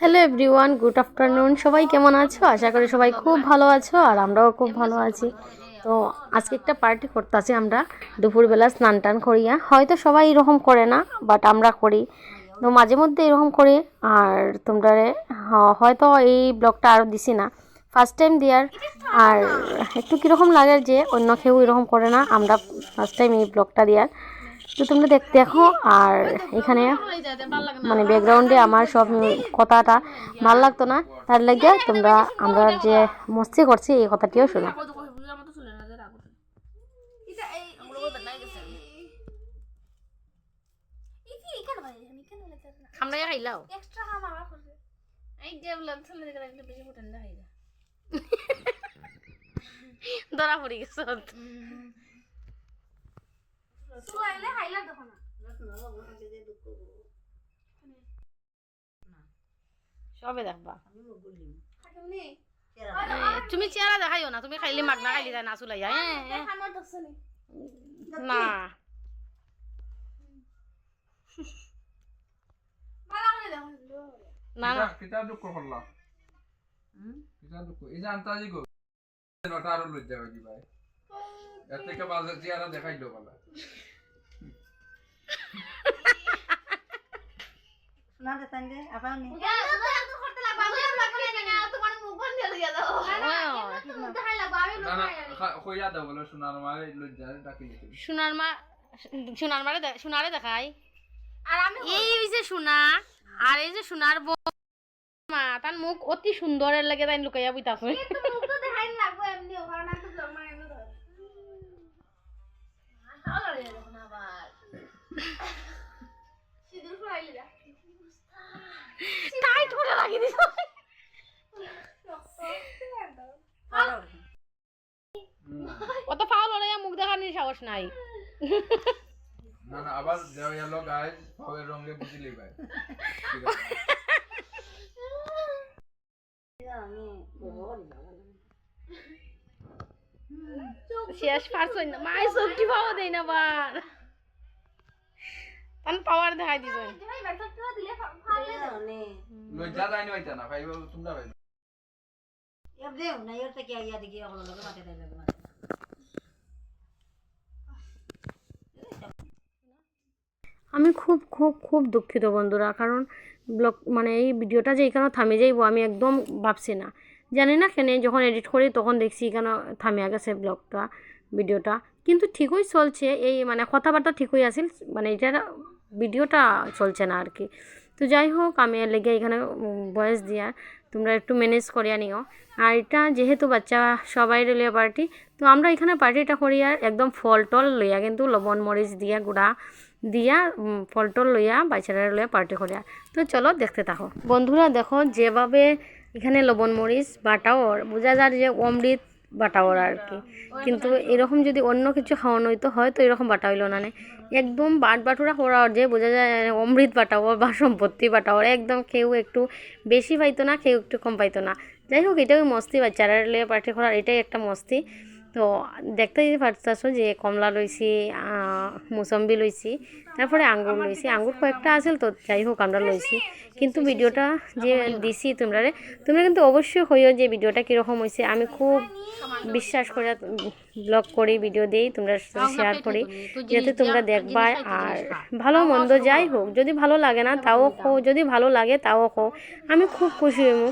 Hello everyone good afternoon সবাই কেমন আছো? আশা করি সবাই খুব ভালো আছো আর আমরাও খুব ভালো আছি। তো আজকে একটা পার্টি করতে আছি আমরা। দুপুরবেলা স্নান টান করিয়া। হয়তো সবাই এরকম করে না বাট আমরা করি। তো মাঝে মধ্যে এরকম করি, আর তোমরা হয়তো এই ব্লগটা আরও দিছি না। ফার্স্ট টাইম দেওয়ার আর একটু কীরকম লাগে যে অন্য কেউ এরকম করে না, আমরা ফার্স্ট টাইম এই ব্লগটা দেওয়ার তো তোমরা দেখ দেখো আর এখানে মানে ব্যাকগ্রাউন্ডে আমার সব কথাটা ভালো লাগতো না। তার লাগে তোমরা আমরা যে মস্তি করছি এই কথাটিও শোনো। আমরা ধরা পড়ি গেছ। সবে দেখবা। তুমি চেহারা দেখাইও না তুমি খাইলে মাগনা খাইলি যায় না চুলাইয়া না। না না। কিতা দুঃখ করলা? কিতা দুঃখ? এই যে আন্তাজি গো। নটা আরও লজ্জা হয়ে ভাই? এর থেকে বাজে চেহারা দেখাই দো বলা না না সোনার মা সোনার মারে সোনারে দেখাই এই যে সোনা আর এই যে সোনার মা তার মুখ অতি সুন্দরের লাগে তাই লুকাইয়া বুঝতাছে করে লাগিয়ে দিছ অত ফাউল হলে মুখ দেখানোর সাহস নাই। না না আবার যাও গেল পাওয়ের রঙে বুঝিলি ভাই। শেষ পারছ না। মাই পাওয়া দেয় না বার তান পাওয়ার দেখাই দিছ লজ্জা দাইনি হইতা না ভাই তোমরা ভাই আমি খুব খুব খুব দুঃখিত বন্ধুরা। কারণ ব্লগ মানে এই ভিডিওটা যে এখানে থামে যাইব, আমি একদম ভাবছি না। জানি না কেন, যখন এডিট করি তখন দেখছি এখানে থামিয়া গেছে ব্লগটা, ভিডিওটা। কিন্তু ঠিকই চলছে, এই মানে কথাবার্তা ঠিকই আছিল মানে এটার ভিডিওটা চলছে না আর কি। তো যাই হোক, আমি লেগে এখানে ভয়েস দিয়া তোমরা একটু ম্যানেজ করিয়া নিও। আর এটা যেহেতু বাচ্চা সবাই লইয়া পার্টি তো আমরা এখানে পার্টিটা করি আর একদম ফল টল লইয়া কিন্তু লবণ, মরিচ দিয়া, গুঁড়া দিয়া ফল টল লইয়া বাচ্চারা লইয়া পার্টি করিয়া। তো চলো দেখতে থাকো। বন্ধুরা দেখো যেভাবে এখানে লবণ, মরিচ বাটাওর বোঝা যায় যে অমৃত বাটাওর আর কি। কিন্তু এরকম যদি অন্য কিছু খাওয়ানো হইতো, হয়তো এরকম বাটা হইল নে। একদম বাট বাটুরা ওর যে বোঝা যায় অমৃত বাটা ওর বা সম্পত্তি বাটা বাটাওয়ার একদম কেউ একটু বেশি পাইতো না কেউ একটু কম পাইতো না। যাই হোক এটা এটাও মস্তি বাচ্চারা পার্টি করার এটাই একটা মস্তি। তো দেখতে যদি পারতেছো যে কমলা আহ, মুসম্বি লইছি, তারপরে আঙ্গুর লইছি। আঙ্গুর কয়েকটা আছিল তো, যাই হোক আমরা লইছি। কিন্তু ভিডিওটা যে দিছি তোমরা তোমরা কিন্তু অবশ্যই হইও যে ভিডিওটা কীরকম হয়েছে আমি খুব বিশ্বাস করে ব্লগ করি, ভিডিও দিই, তোমরা শেয়ার করি, যাতে তোমরা দেখবা আর ভালো মন্দ যাই হোক। যদি ভালো লাগে না, তাও খো যদি ভালো লাগে, তাও খো আমি খুব খুশি হইব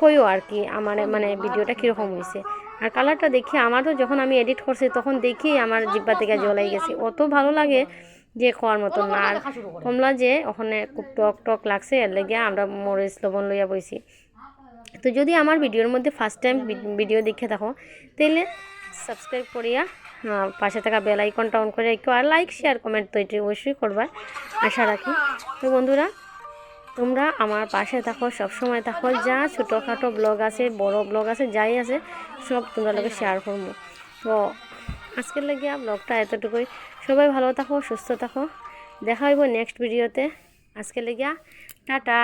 কইও আর কি, আমার মানে ভিডিওটা কীরকম হয়েছে আর কালারটা দেখি, আমারও যখন আমি এডিট করছি তখন দেখি আমার জিব্বা থেকে জলাই গেছে। অত ভালো লাগে যে খাওয়ার মতন না। আর কমলা যে ওখানে খুব টক টক লাগছে, এর লেগে আমরা মরিচ, লবণ লইয়া বইছি। তো যদি আমার ভিডিওর মধ্যে ফার্স্ট টাইম ভিডিও দেখে থাকো তাহলে সাবস্ক্রাইব করিয়া পাশে থাকা বেল আইকনটা অন করে রাখো। আর লাইক শেয়ার কমেন্ট তো এটি অবশ্যই করবার আশা রাখি। তো বন্ধুরা তোমরা আমার পাশে থাকো সব সময় থাকো। যা ছোটোখাটো ব্লগ আছে, বড় ব্লগ আছে, যাই আছে, সব তোমরা লোকে শেয়ার করব। তো আজকের লাগিয়া ব্লগটা এতটুকুই। সবাই ভালো থাকো, সুস্থ থাকো। দেখা হইব নেক্সট ভিডিওতে আজকের লেগিয়া টাটা।